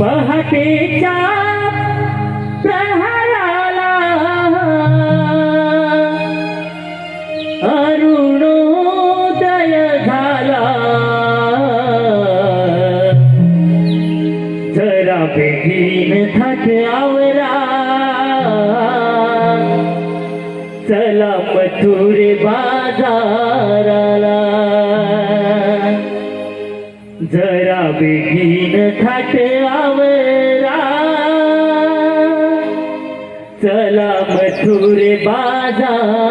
पहाटेच्या प्रहराला. अरुणोदय झाला. जरा बेगीन थकल्यावरा मथुरे बाजाराला. जरा बेगीन थाट आवरा. चला मथुरे बाजाराला.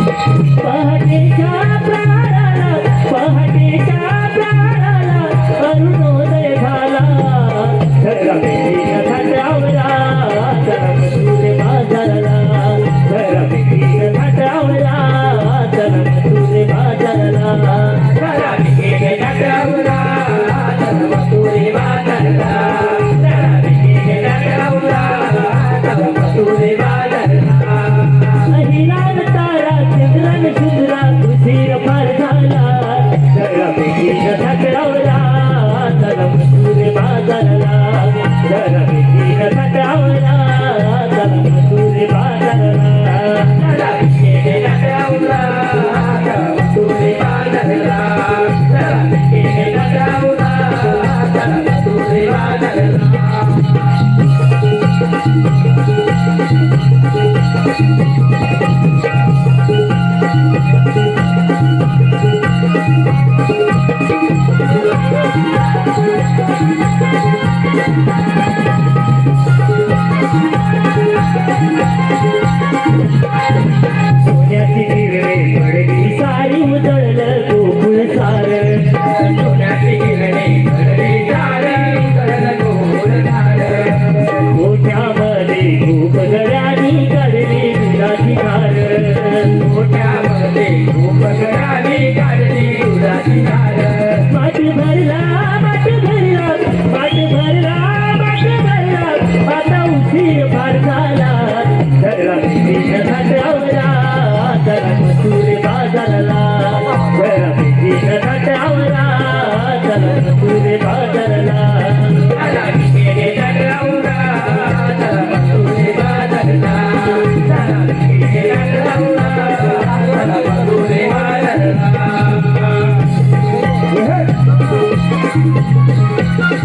सोन्याची वेळ पडली सारी उतळलं